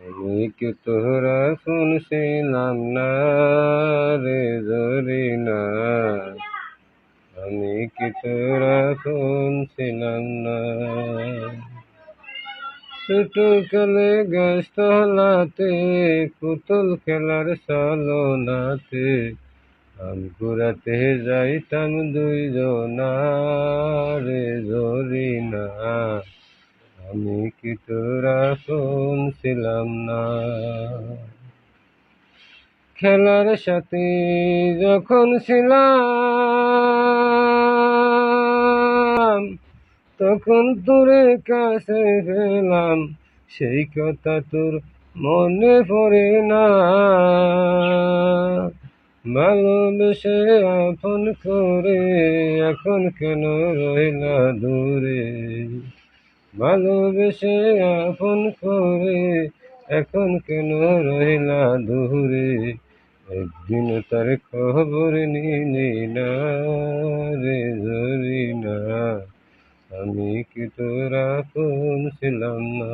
আমি কি তোরা শুনছিলাম না রে জরি না আমি কি তোরা শুনছিলাম না ছোট কালে গাছ তলাতে পুতুল খেলার সালনাতে আম ঘুরাতে যাইতাম দুইজনা রে জরি না আমি কি তোরা শুনছিলাম না। খেলার সাথে যখন ছিলাম, তখন তোরে কাছে পেলাম সেই কথা তোর মনে পড়ে না। ভালোবেসে আপন করে এখন কেন রইলা দূরে? ভালোবেসে আপন করে এখন কেন রহিলা দূরে একদিন তার খবর নিলি না রে ধরি না আমি কি তোরা ছিলাম না?